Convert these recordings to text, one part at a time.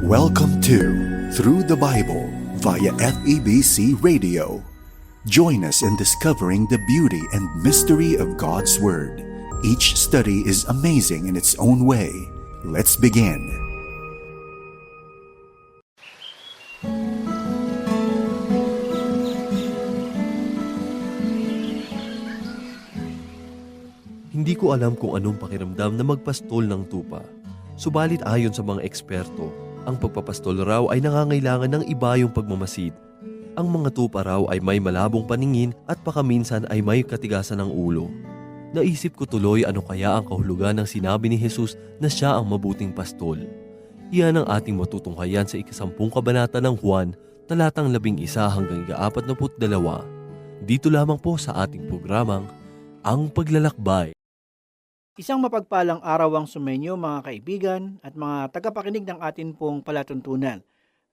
Welcome to Through the Bible via FEBC Radio. Join us in discovering the beauty and mystery of God's Word. Each study is amazing in its own way. Let's begin. Hindi ko alam kung anong pakiramdam na magpastol ng tupa. Subalit ayon sa mga eksperto, ang pagpapastol raw ay nangangailangan ng iba yung pagmamasid. Ang mga tupa raw ay may malabong paningin at pakaminsan ay may katigasan ng ulo. Naisip ko tuloy ano kaya ang kahulugan ng sinabi ni Jesus na siya ang mabuting pastol. Iyan ang ating matutunghayan sa ikasampung kabanata ng Juan, talatang labing isa hanggang ikaapat na dalawa. Dito lamang po sa ating programang Ang Paglalakbay. Isang mapagpalang araw ang sumenyo mga kaibigan at mga tagapakinig ng atin pong palatuntunan.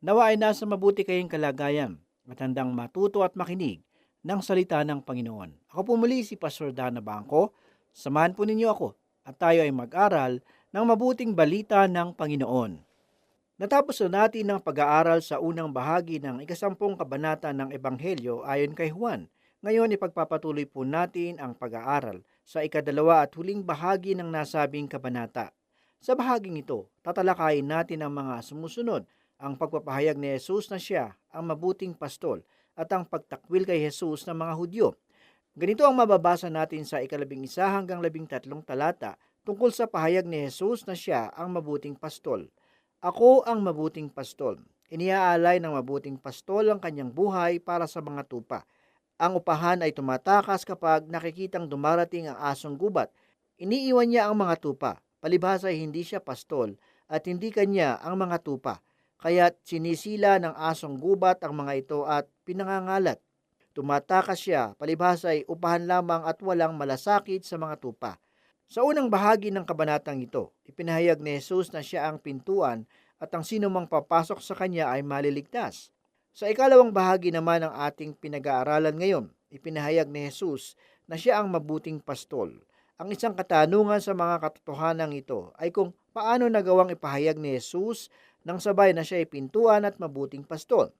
Nawa ay nasa mabuti kayong kalagayan at handang matuto at makinig ng salita ng Panginoon. Ako po muli si Pastor Dana Bangko. Samahan po ninyo ako at tayo ay mag-aral ng mabuting balita ng Panginoon. Natapos na natin ang pag-aaral sa unang bahagi ng ikasampung kabanata ng Ebanghelyo ayon kay Juan. Ngayon ipagpapatuloy po natin ang pag-aaral sa ikadalawa at huling bahagi ng nasabing kabanata. Sa bahaging ito, tatalakayin natin ang mga sumusunod, ang pagpapahayag ni Jesus na siya ang mabuting pastol at ang pagtakwil kay Jesus ng mga Hudyo. Ganito ang mababasa natin sa ikalabing isa hanggang labing tatlong talata tungkol sa pahayag ni Jesus na siya ang mabuting pastol. Ako ang mabuting pastol. Iniaalay ng mabuting pastol ang kanyang buhay para sa mga tupa. Ang upahan ay tumatakas kapag nakikitang dumarating ang asong gubat. Iniiwan niya ang mga tupa. Palibhasa hindi siya pastol at hindi kanya ang mga tupa. Kaya't sinisila ng asong gubat ang mga ito at pinangangalat. Tumatakas siya, palibhasa ay upahan lamang at walang malasakit sa mga tupa. Sa unang bahagi ng kabanatang ito, ipinahayag ni Jesus na siya ang pintuan at ang sino mang papasok sa kanya ay maliligtas. Sa ikalawang bahagi naman ng ating pinag-aaralan ngayon, ipinahayag ni Jesus na siya ang mabuting pastol. Ang isang katanungan sa mga katotohanan ito ay kung paano nagawang ipahayag ni Jesus nang sabay na siya ay pintuan at mabuting pastol.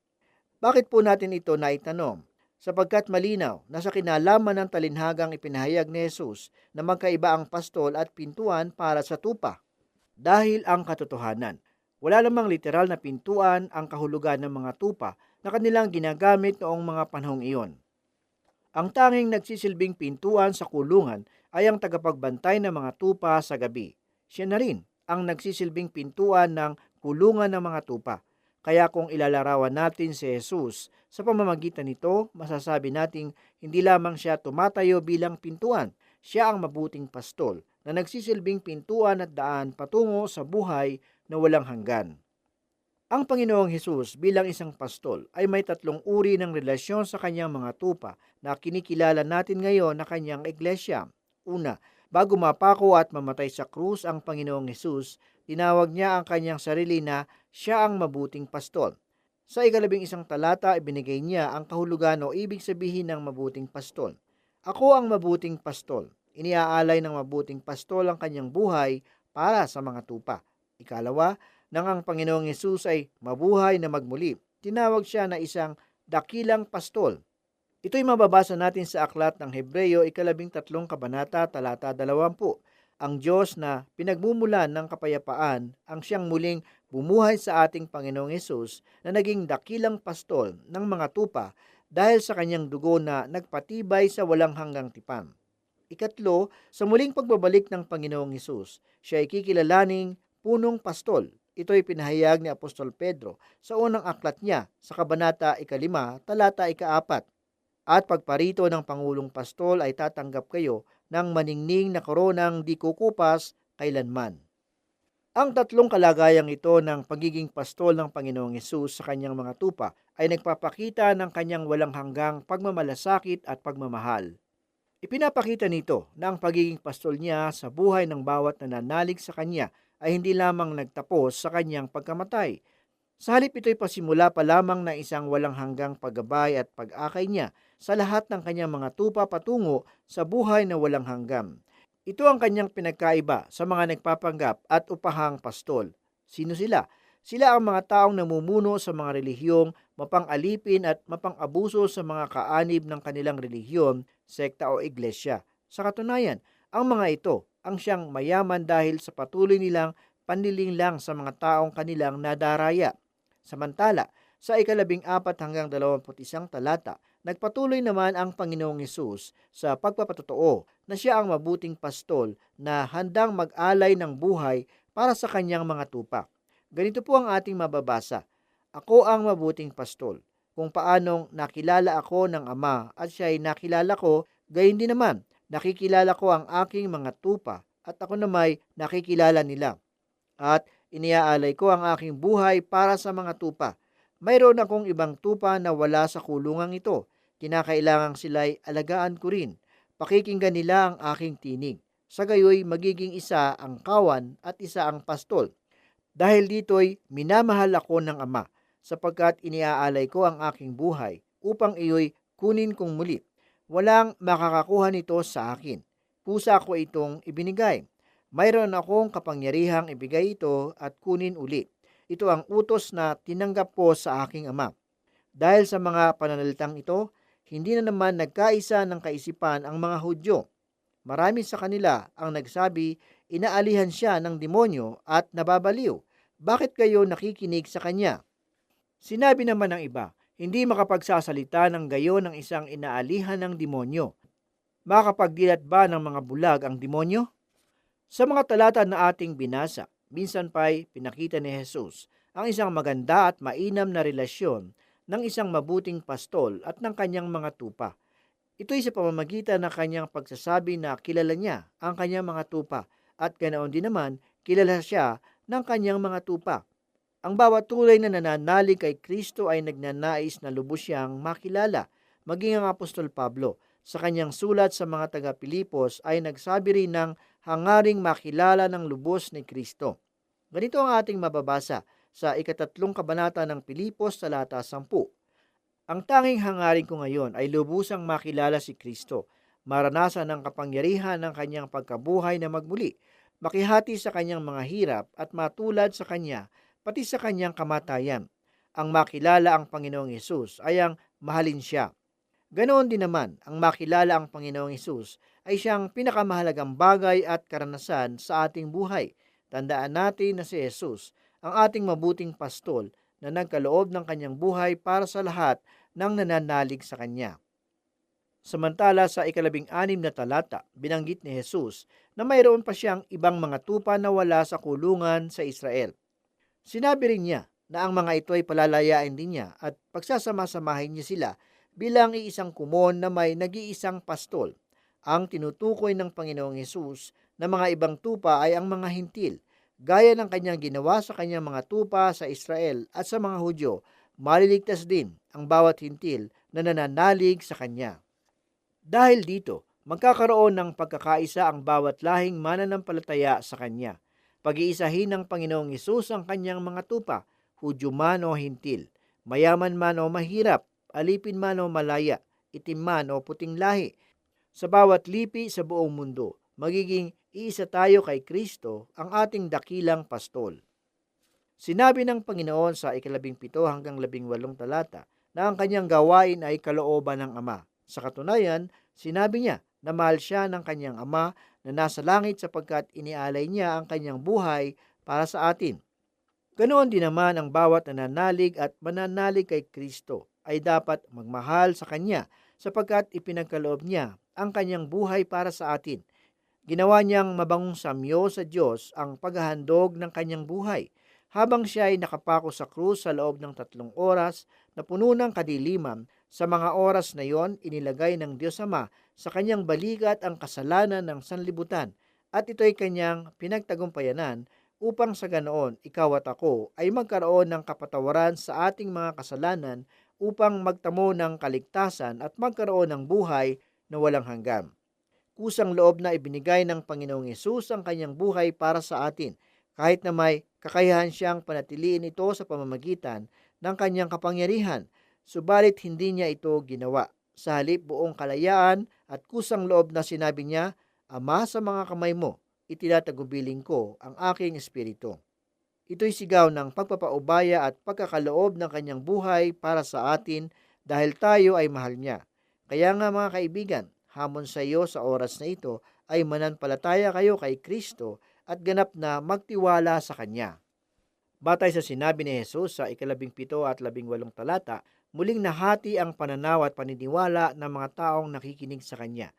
Bakit po natin ito naitanong? Sapagkat malinaw na sa kinalaman ng talinhagang ipinahayag ni Jesus na magkaiba ang pastol at pintuan para sa tupa. Dahil ang katotohanan, wala lamang literal na pintuan ang kahulugan ng mga tupa na kanilang ginagamit noong mga panahong iyon. Ang tanging nagsisilbing pintuan sa kulungan ay ang tagapagbantay ng mga tupa sa gabi. Siya na rin ang nagsisilbing pintuan ng kulungan ng mga tupa. Kaya kung ilalarawan natin si Jesus sa pamamagitan nito, masasabi nating hindi lamang siya tumatayo bilang pintuan, siya ang mabuting pastol na nagsisilbing pintuan at daan patungo sa buhay na walang hanggan. Ang Panginoong Hesus bilang isang pastol ay may tatlong uri ng relasyon sa kanyang mga tupa na kinikilala natin ngayon na kanyang iglesia. Una, bago mapako at mamatay sa krus ang Panginoong Hesus, tinawag niya ang kanyang sarili na siya ang mabuting pastol. Sa ikalabing isang talata, ibinigay niya ang kahulugan o ibig sabihin ng mabuting pastol. Ako ang mabuting pastol. Iniaalay ng mabuting pastol ang kanyang buhay para sa mga tupa. Ikalawa, nang ang Panginoong Yesus ay mabuhay na magmuli, tinawag siya na isang dakilang pastol. Ito'y mababasa natin sa aklat ng Hebreyo, ikalabing tatlong kabanata, talata dalawampu. Ang Diyos na pinagmumulan ng kapayapaan ang siyang muling bumuhay sa ating Panginoong Yesus na naging dakilang pastol ng mga tupa dahil sa kanyang dugo na nagpatibay sa walang hanggang tipan. Ikatlo, sa muling pagbabalik ng Panginoong Yesus, siya ay kikilalaning punong pastol. Ito'y pinahayag ni Apostol Pedro sa unang aklat niya sa Kabanata Ikalima, talata ikaapat. At pagparito ng Pangulong Pastol ay tatanggap kayo ng maningning na koronang di kukupas kailanman. Ang tatlong kalagayang ito ng pagiging pastol ng Panginoong Yesus sa kanyang mga tupa ay nagpapakita ng kanyang walang hanggang pagmamalasakit at pagmamahal. Ipinapakita nito na ang pagiging pastol niya sa buhay ng bawat nananalig sa kanya ay hindi lamang nagtapos sa kanyang pagkamatay. Sa halip ito'y pasimula pa lamang na isang walang hanggang paggabay at pag-akay niya sa lahat ng kanyang mga tupa patungo sa buhay na walang hanggan. Ito ang kanyang pinagkaiba sa mga nagpapanggap at upahang pastol. Sino sila? Sila ang mga taong namumuno sa mga relihiyong mapang-alipin at mapang-abuso sa mga kaanib ng kanilang relihiyon, sekta o iglesia. Sa katunayan, ang mga ito ang siyang mayaman dahil sa patuloy nilang panliling lang sa mga taong kanilang nadaraya. Samantala, sa ikalabing apat hanggang dalawamput isang talata, nagpatuloy naman ang Panginoong Yesus sa pagpapatotoo na siya ang mabuting pastol na handang mag-alay ng buhay para sa kanyang mga tupa. Ganito po ang ating mababasa. Ako ang mabuting pastol. Kung paanong nakilala ako ng Ama at siya ay nakilala ko, gayon din naman, nakikilala ko ang aking mga tupa at ako namay nakikilala nila. At iniaalay ko ang aking buhay para sa mga tupa. Mayroon akong ibang tupa na wala sa kulungang ito. Kinakailangang sila'y alagaan ko rin. Pakikinggan nila ang aking tinig. Sa gayoy, magiging isa ang kawan at isa ang pastol. Dahil dito'y minamahal ako ng Ama, sapagkat iniaalay ko ang aking buhay upang iyo'y kunin kong muli. Walang makakakuha nito sa akin. Pusa ko itong ibinigay. Mayroon akong kapangyarihang ibigay ito at kunin uli. Ito ang utos na tinanggap ko sa aking ama. Dahil sa mga pananalitang ito, hindi na naman nagkaisa ng kaisipan ang mga Hudyo. Marami sa kanila ang nagsabi, inaalihan siya ng demonyo at nababaliw. Bakit kayo nakikinig sa kanya? Sinabi naman ng iba, hindi makapagsasalita ng gayon ng isang inaalihan ng demonyo. Makapagdilat ba ng mga bulag ang demonyo? Sa mga talata na ating binasa, minsan pa'y pinakita ni Jesus ang isang maganda at mainam na relasyon ng isang mabuting pastol at ng kanyang mga tupa. Ito'y sa pamamagitan ng kanyang pagsasabi na kilala niya ang kanyang mga tupa at ganoon din naman kilala siya ng kanyang mga tupa. Ang bawat tulay na nananalig kay Kristo ay nagnanais na lubos siyang makilala, maging ang Apostol Pablo. Sa kanyang sulat sa mga taga-Pilipos ay nagsabi rin ng hangaring makilala ng lubos ni Kristo. Ganito ang ating mababasa sa ikatatlong kabanata ng Pilipos talata 10. Ang tanging hangarin ko ngayon ay lubusang makilala si Kristo, maranasan ang kapangyarihan ng kanyang pagkabuhay na magmuli, makihati sa kanyang mga hirap at matulad sa kanya pati sa kanyang kamatayan. Ang makilala ang Panginoong Yesus ay ang mahalin siya. Ganoon din naman, ang makilala ang Panginoong Yesus ay siyang pinakamahalagang bagay at karanasan sa ating buhay. Tandaan natin na si Jesus, ang ating mabuting pastol na nagkaloob ng kanyang buhay para sa lahat ng nananalig sa kanya. Samantala sa ikalabing anim na talata, binanggit ni Jesus na mayroon pa siyang ibang mga tupa na wala sa kulungan sa Israel. Sinabi rin niya na ang mga ito ay palalayain din niya at pagsasama-samahin niya sila bilang iisang kumon na may nag-iisang pastol. Ang tinutukoy ng Panginoong Yesus na mga ibang tupa ay ang mga hintil, gaya ng kanyang ginawa sa kanyang mga tupa sa Israel at sa mga Hudyo, maliligtas din ang bawat hintil na nananalig sa kanya. Dahil dito, magkakaroon ng pagkakaisa ang bawat lahing mananampalataya sa kanya. Pag-iisahin ng Panginoong Yesus ang kanyang mga tupa, Hudyo man o hintil, mayaman man o mahirap, alipin man o malaya, itim man o puting lahi. Sa bawat lipi sa buong mundo, magiging iisa tayo kay Kristo, ang ating dakilang pastol. Sinabi ng Panginoon sa ikalabing pito hanggang labing walong talata na ang kanyang gawain ay kalooban ng Ama. Sa katunayan, sinabi niya na mahal siya ng kanyang Ama na nasa langit sapagkat inialay niya ang kanyang buhay para sa atin. Ganoon din naman ang bawat nananalig at mananalig kay Kristo ay dapat magmahal sa Kanya sapagkat ipinagkaloob niya ang kanyang buhay para sa atin. Ginawa niyang mabangong samyo sa Diyos ang paghahandog ng kanyang buhay habang siya ay nakapako sa krus sa loob ng tatlong oras na puno ng kadiliman. Sa mga oras na yon, inilagay ng Diyos Ama sa kanyang balikat ang kasalanan ng sanlibutan at ito'y kanyang pinagtagumpayanan upang sa ganoon ikaw at ako ay magkaroon ng kapatawaran sa ating mga kasalanan upang magtamo ng kaligtasan at magkaroon ng buhay na walang hanggan. Kusang loob na ibinigay ng Panginoong Yesus ang kanyang buhay para sa atin, kahit na may kakayahan siyang panatiliin ito sa pamamagitan ng kanyang kapangyarihan, subalit hindi niya ito ginawa. Sa halip buong kalayaan at kusang loob na sinabi niya, Ama sa mga kamay mo, itinatagubiling ko ang aking espiritu. Ito'y sigaw ng pagpapaubaya at pagkakaloob ng kanyang buhay para sa atin dahil tayo ay mahal niya. Kaya nga mga kaibigan, hamon sa iyo sa oras na ito ay mananampalataya kayo kay Kristo at ganap na magtiwala sa Kanya. Batay sa sinabi ni Jesus sa ikalabing pito at labing walong talata, muling nahati ang pananaw at paniniwala ng mga taong nakikinig sa Kanya.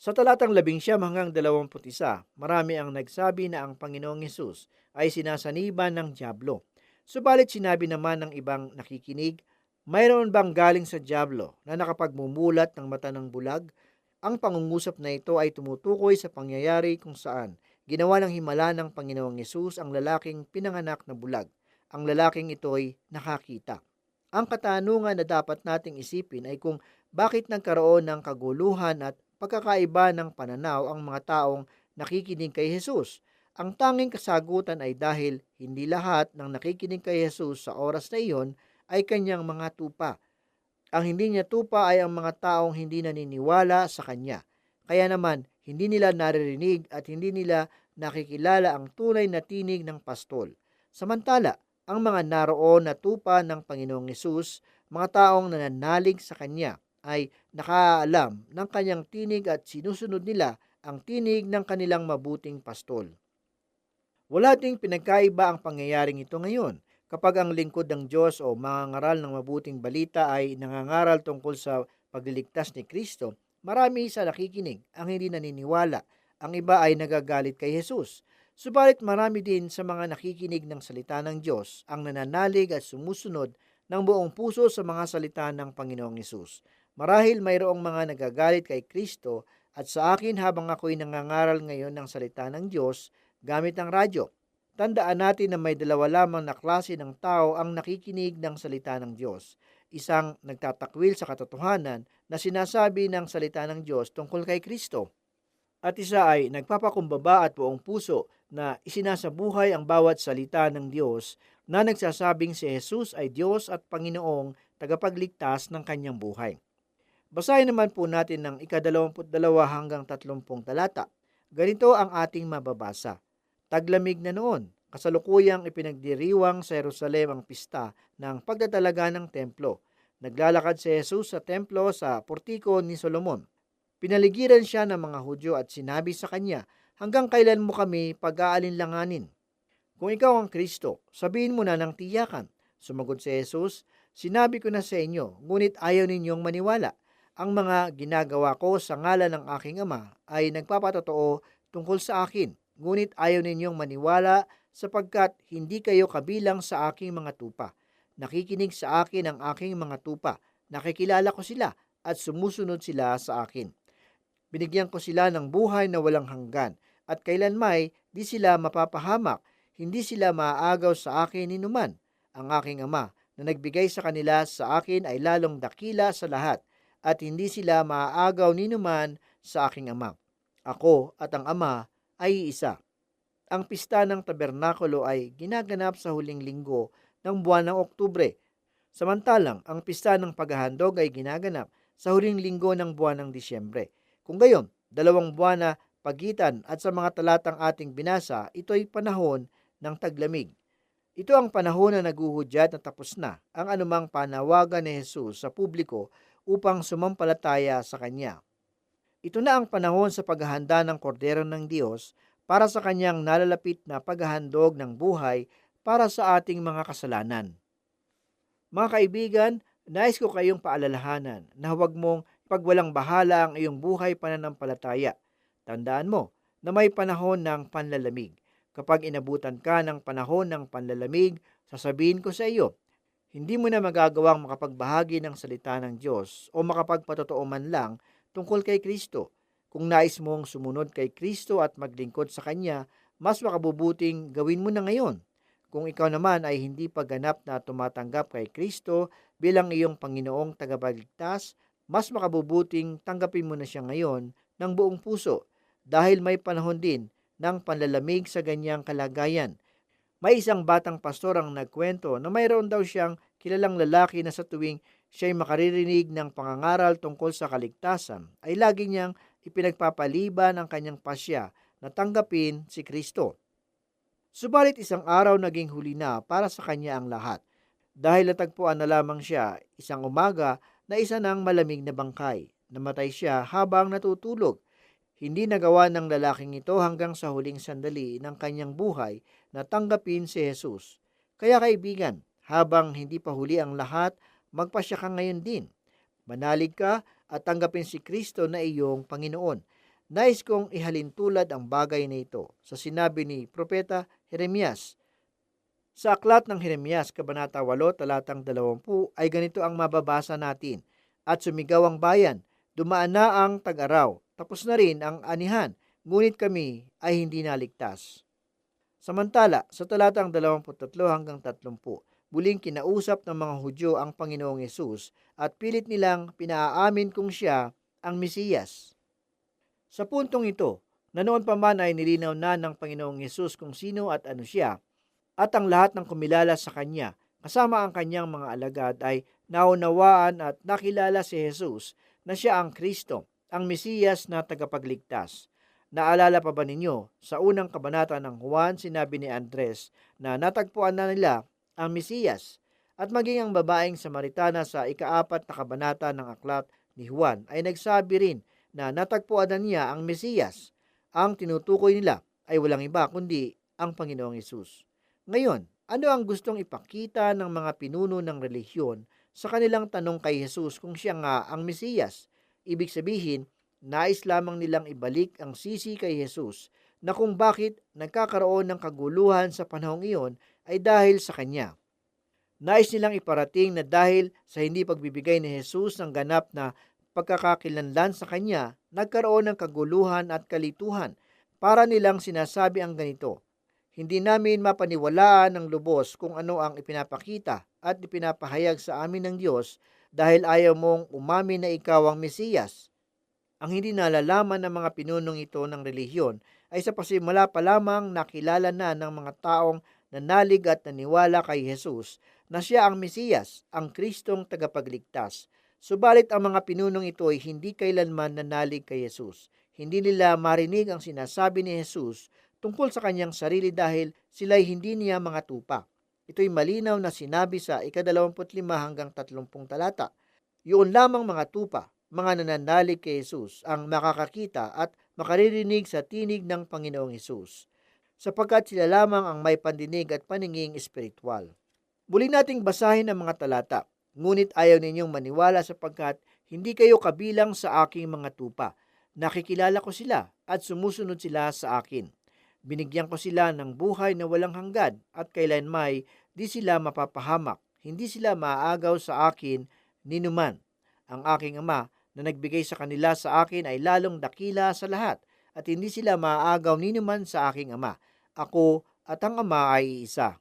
Sa talatang labing siyam hanggang dalawamput isa, marami ang nagsabi na ang Panginoong Yesus ay sinasaniban ng Diablo. Subalit sinabi naman ng ibang nakikinig, mayroon bang galing sa Diablo na nakapagmumulat ng mata ng bulag? Ang pangungusap na ito ay tumutukoy sa pangyayari kung saan ginawa ng himala ng Panginoong Yesus ang lalaking pinanganak na bulag. Ang lalaking ito'y nakakita. Ang katanungan na dapat nating isipin ay kung bakit nagkaroon ng kaguluhan at pagkakaiba ng pananaw ang mga taong nakikinig kay Jesus. Ang tanging kasagutan ay dahil hindi lahat ng nakikinig kay Jesus sa oras na iyon ay kanyang mga tupa. Ang hindi niya tupa ay ang mga taong hindi naniniwala sa kanya. Kaya naman, hindi nila naririnig at hindi nila nakikilala ang tunay na tinig ng pastol. Samantala, ang mga naroon na tupa ng Panginoong Yesus, mga taong nananalig sa Kanya, ay nakaalam ng Kanyang tinig at sinusunod nila ang tinig ng kanilang mabuting pastol. Wala ding pinagkaiba ang pangyayaring ito ngayon kapag ang lingkod ng Diyos o mga ngaral ng mabuting balita ay nangangaral tungkol sa pagliligtas ni Kristo, marami sa nakikinig ang hindi naniniwala. Ang iba ay nagagalit kay Jesus. Subalit marami din sa mga nakikinig ng salita ng Diyos ang nananalig at sumusunod ng buong puso sa mga salita ng Panginoong Yesus. Marahil mayroong mga nagagalit kay Kristo at sa akin habang ako'y nangangaral ngayon ng salita ng Diyos gamit ang radyo. Tandaan natin na may dalawa lamang na klase ng tao ang nakikinig ng salita ng Diyos. Isang nagtatakwil sa katotohanan na sinasabi ng salita ng Diyos tungkol kay Kristo. At isa ay nagpapakumbaba at buong puso na isinasabuhay ang bawat salita ng Diyos na nagsasabing si Jesus ay Diyos at Panginoong tagapagligtas ng kanyang buhay. Basahin naman po natin ng ikadalawamput dalawa hanggang tatlumpung talata. Ganito ang ating mababasa. Taglamig na noon, kasalukuyang ipinagdiriwang sa Jerusalem ang pista ng pagtatalaga ng templo. Naglalakad si Jesus sa templo sa portiko ni Solomon. Pinaligiran siya ng mga Hudyo at sinabi sa kanya, hanggang kailan mo kami pag-aalinlanganin? Kung ikaw ang Kristo, sabihin mo na ng tiyakan. Sumagot si Jesus, sinabi ko na sa inyo, ngunit ayaw ninyong maniwala. Ang mga ginagawa ko sa ngalan ng aking ama ay nagpapatotoo tungkol sa akin, ngunit ayaw ninyong maniwala sapagkat hindi kayo kabilang sa aking mga tupa. Nakikinig sa akin ang aking mga tupa, nakikilala ko sila at sumusunod sila sa akin. Binigyan ko sila ng buhay na walang hanggan at kailanmay di sila mapapahamak, hindi sila maaagaw sa akin ni numan. Ang aking ama na nagbigay sa kanila sa akin ay lalong dakila sa lahat at hindi sila maaagaw ni numan sa aking ama. Ako at ang ama ay isa. Ang pista ng tabernakulo ay ginaganap sa huling linggo ng buwan ng Oktubre. Samantalang ang pista ng paghahandog ay ginaganap sa huling linggo ng buwan ng Disyembre. Kung gayon, dalawang buwan na pagitan at sa mga talatang ating binasa, ito'y panahon ng taglamig. Ito ang panahon na naguhudyat na tapos na ang anumang panawagan ni Jesus sa publiko upang sumampalataya sa Kanya. Ito na ang panahon sa paghahanda ng kordero ng Diyos para sa Kanyang nalalapit na paghahandog ng buhay para sa ating mga kasalanan. Mga kaibigan, nais ko kayong paalalahanan na huwag mong pagwalang bahala ang iyong buhay pananampalataya. Tandaan mo na may panahon ng panlalamig. Kapag inabutan ka ng panahon ng panlalamig, sasabihin ko sa iyo, hindi mo na magagawang makapagbahagi ng salita ng Diyos o makapagpatotoo man lang tungkol kay Kristo. Kung nais mong sumunod kay Kristo at maglingkod sa Kanya, mas makabubuting gawin mo na ngayon. Kung ikaw naman ay hindi pa ganap na tumatanggap kay Kristo bilang iyong Panginoong tagapagligtas, mas makabubuting tanggapin mo na siya ngayon ng buong puso dahil may panahon din ng panlalamig sa ganyang kalagayan. May isang batang pastor ang nagkwento na mayroon daw siyang kilalang lalaki na sa tuwing siya'y makaririnig ng pangangaral tungkol sa kaligtasan, ay lagi niyang ipinagpapaliban ang kanyang pasya na tanggapin si Kristo. Subalit isang araw naging huli na para sa kanya ang lahat. Dahil natagpuan na lamang siya isang umaga na isa ng malamig na bangkay. Namatay siya habang natutulog. Hindi nagawa ng lalaking ito hanggang sa huling sandali ng kanyang buhay na tanggapin si Jesus. Kaya kaibigan, habang hindi pa huli ang lahat, magpasya ka ngayon din. Manalig ka at tanggapin si Kristo na iyong Panginoon. Nais kong ihalin tulad ang bagay na ito sa sinabi ni Propeta Jeremias. Sa aklat ng Jeremias, Kabanata 8, talatang 20, ay ganito ang mababasa natin. At sumigaw ang bayan, dumaan na ang tag-araw, tapos na rin ang anihan, ngunit kami ay hindi naligtas. Samantala, sa talatang 23 hanggang 30, muling kinausap ng mga Hudyo ang Panginoong Yesus at pilit nilang pinaamin kung siya ang Mesiyas. Sa puntong ito, na noon pa man ay nilinaw na ng Panginoong Yesus kung sino at ano siya, at ang lahat ng kumilala sa Kanya, kasama ang Kanyang mga alagad ay naunawaan at nakilala si Jesus na siya ang Kristo, ang Mesiyas na tagapagligtas. Naalala pa ba ninyo, sa unang kabanata ng Juan, sinabi ni Andres na natagpuan na nila ang Mesiyas at maging ang babaeng Samaritana sa ikaapat na kabanata ng aklat ni Juan ay nagsabi rin na natagpuan na niya ang Mesiyas. Ang tinutukoy nila ay walang iba kundi ang Panginoong Yesus. Ngayon, ano ang gustong ipakita ng mga pinuno ng relihiyon sa kanilang tanong kay Jesus kung siya nga ang Mesiyas? Ibig sabihin, nais lamang nilang ibalik ang sisi kay Jesus na kung bakit nagkakaroon ng kaguluhan sa panahong iyon ay dahil sa Kanya. Nais nilang iparating na dahil sa hindi pagbibigay ni Jesus ng ganap na pagkakakilanlan sa Kanya, nagkaroon ng kaguluhan at kalituhan. Para nilang sinasabi ang ganito, hindi namin mapaniwalaan ng lubos kung ano ang ipinapakita at ipinapahayag sa amin ng Diyos dahil ayaw mong umamin na ikaw ang Mesiyas. Ang hindi nalalaman ng mga pinunong ito ng relihiyon ay sa pasimula pa lamang nakilala na ng mga taong nanalig at naniwala kay Jesus na siya ang Mesiyas, ang Kristong tagapagligtas. Subalit ang mga pinunong ito ay hindi kailanman nanalig kay Jesus. Hindi nila marinig ang sinasabi ni Jesus tungkol sa kanyang sarili dahil sila'y hindi niya mga tupa. Ito'y malinaw na sinabi sa ikadalawamput lima hanggang tatlumpung talata. Yun lamang mga tupa, mga nananalig kay Jesus ang makakakita at makaririnig sa tinig ng Panginoong Yesus, sapagkat sila lamang ang may pandinig at paninging espiritual. Muli nating basahin ang mga talata, ngunit ayaw ninyong maniwala sapagkat hindi kayo kabilang sa aking mga tupa. Nakikilala ko sila at sumusunod sila sa akin. Binigyan ko sila ng buhay na walang hanggan at kailan may di sila mapapahamak. Hindi sila maaagaw sa akin ninuman. Ang aking ama na nagbigay sa kanila sa akin ay lalong dakila sa lahat at hindi sila maaagaw ninuman sa aking ama. Ako at ang ama ay isa.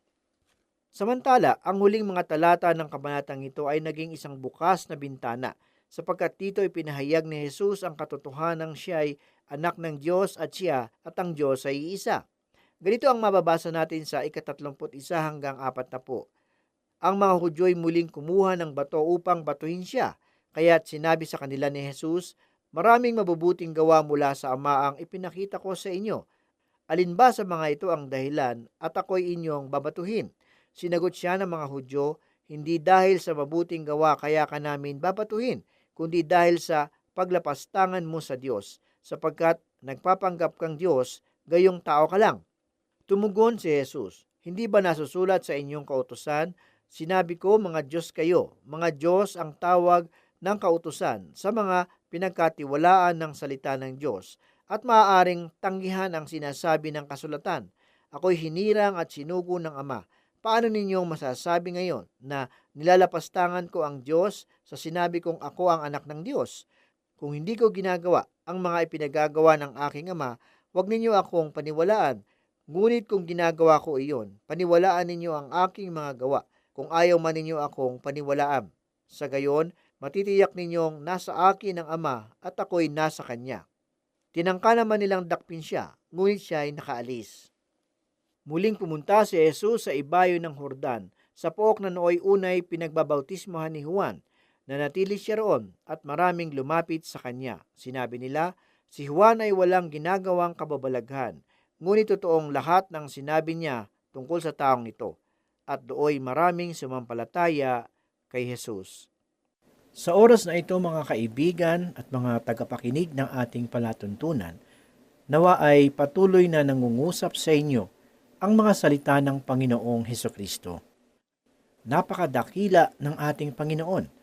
Samantala, ang huling mga talata ng kabanatang ito ay naging isang bukas na bintana sapagkat dito ipinahayag ni Jesus ang katotohanan siya ay anak ng Diyos at siya at ang Diyos ay isa. Ganito ang mababasa natin sa ikatatlumput isa hanggang apat na po. Ang mga Hudyo'y muling kumuha ng bato upang batuhin siya, kaya't sinabi sa kanila ni Jesus, Maraming mabubuting gawa mula sa Ama ang ipinakita ko sa inyo. Alin ba sa mga ito ang dahilan at ako'y inyong babatuhin? Sinagot siya ng mga Hudyo, hindi dahil sa mabuting gawa kaya ka namin babatuhin, kundi dahil sa paglapastangan mo sa Diyos, sapagkat nagpapanggap kang Diyos, gayong tao ka lang. Tumugon si Jesus, hindi ba nasusulat sa inyong kautusan, sinabi ko mga Diyos kayo, mga Diyos ang tawag ng kautusan sa mga pinagkatiwalaan ng salita ng Diyos at maaaring tanggihan ang sinasabi ng kasulatan. Ako'y hinirang at sinugo ng Ama. Paano ninyong masasabi ngayon na nilalapastangan ko ang Diyos sa sinabi kong ako ang anak ng Diyos? Kung hindi ko ginagawa ang mga ipinagagawa ng aking Ama, huwag ninyo akong paniwalaan. Ngunit kung ginagawa ko iyon, paniwalaan ninyo ang aking mga gawa, kung ayaw man ninyo akong paniwalaan. Sa gayon, matitiyak ninyong nasa akin ang Ama at ako'y nasa Kanya. Tinangka naman nilang dakpin siya, ngunit siya ay nakaalis. Muling pumunta si Jesus sa ibayo ng Hordan, sa pook na nooy unay pinagbabautismohan ni Juan. Nanatili siya roon at maraming lumapit sa kanya. Sinabi nila, si Juan ay walang ginagawang kababalaghan, Ngunit totoong lahat ng sinabi niya tungkol sa taong ito at dooy maraming sumampalataya kay Jesus. Sa oras na ito mga kaibigan at mga tagapakinig ng ating palatuntunan, nawa ay patuloy na nangungusap sa inyo ang mga salita ng Panginoong Heso Kristo. Napakadakila ng ating Panginoon.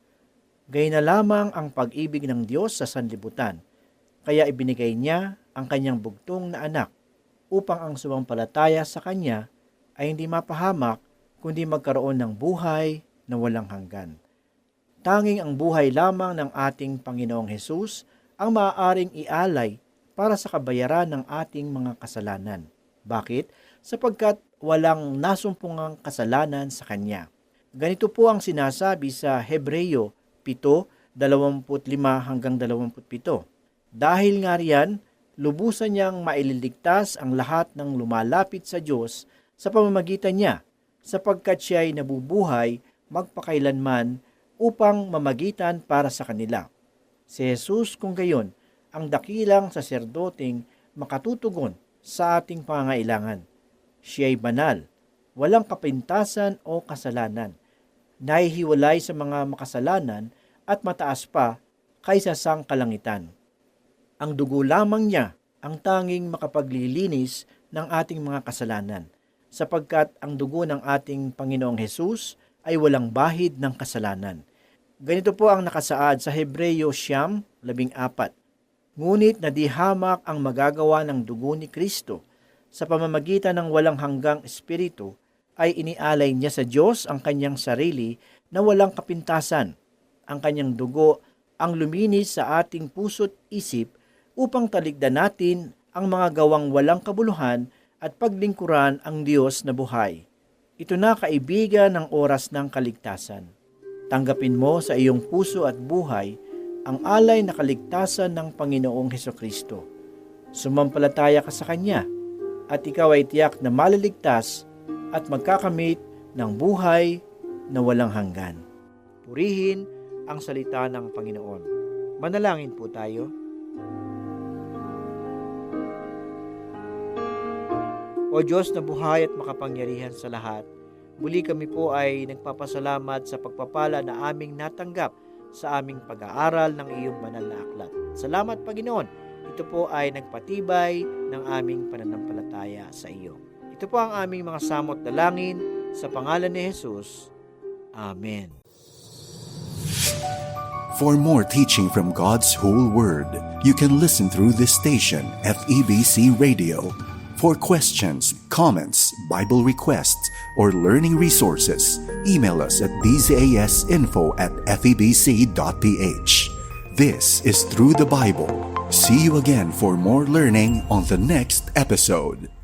Gay na lamang ang pag-ibig ng Diyos sa sanlibutan, kaya ibinigay niya ang kanyang bugtong na anak upang ang sumampalataya sa kanya ay hindi mapahamak kundi magkaroon ng buhay na walang hanggan. Tanging ang buhay lamang ng ating Panginoong Hesus ang maaaring ialay para sa kabayaran ng ating mga kasalanan. Bakit? Sapagkat walang nasumpungang kasalanan sa Kanya. Ganito po ang sinasabi sa Hebreyo 7:25 hanggang 27. Dahil nga riyan, lubusan niyang maililigtas ang lahat ng lumalapit sa Diyos sa pamamagitan niya, sapagkat siya ay nabubuhay magpakailanman upang mamagitan para sa kanila. Si Jesus kung gayon, ang dakilang saserdoting makatutugon sa ating pangailangan. Siya ay banal, walang kapintasan o kasalanan, nahihiwalay sa mga makasalanan at mataas pa kaysa sang kalangitan. Ang dugo lamang niya ang tanging makapaglilinis ng ating mga kasalanan, sapagkat ang dugo ng ating Panginoong Hesus ay walang bahid ng kasalanan. Ganito po ang nakasaad sa Hebreyo Siyam, labing apat. Ngunit nadihamak ang magagawa ng dugo ni Kristo sa pamamagitan ng walang hanggang espiritu ay inialay niya sa Diyos ang kanyang sarili na walang kapintasan. Ang kanyang dugo ang luminis sa ating puso't isip upang taligdan natin ang mga gawang walang kabuluhan at paglingkuran ang Diyos na buhay. Ito na kaibigan ng oras ng kaligtasan. Tanggapin mo sa iyong puso at buhay ang alay na kaligtasan ng Panginoong Heso Kristo. Sumampalataya ka sa Kanya at ikaw ay tiyak na maliligtas at magkakamit ng buhay na walang hanggan. Purihin ang salita ng Panginoon. Manalangin po tayo. O Diyos na buhay at makapangyarihan sa lahat, muli kami po ay nagpapasalamat sa pagpapala na aming natanggap sa aming pag-aaral ng iyong banal na aklat. Salamat Panginoon, ito po ay nagpatibay ng aming pananampalataya sa iyo. Ito po ang aming mga samot dalangin sa pangalan ni Jesus. Amen. For more teaching from God's whole Word, you can listen through this station, FEBC Radio. For questions, comments, Bible requests, or learning resources, email us at bzasinfo at febc.ph. This is Through the Bible. See you again for more learning on the next episode.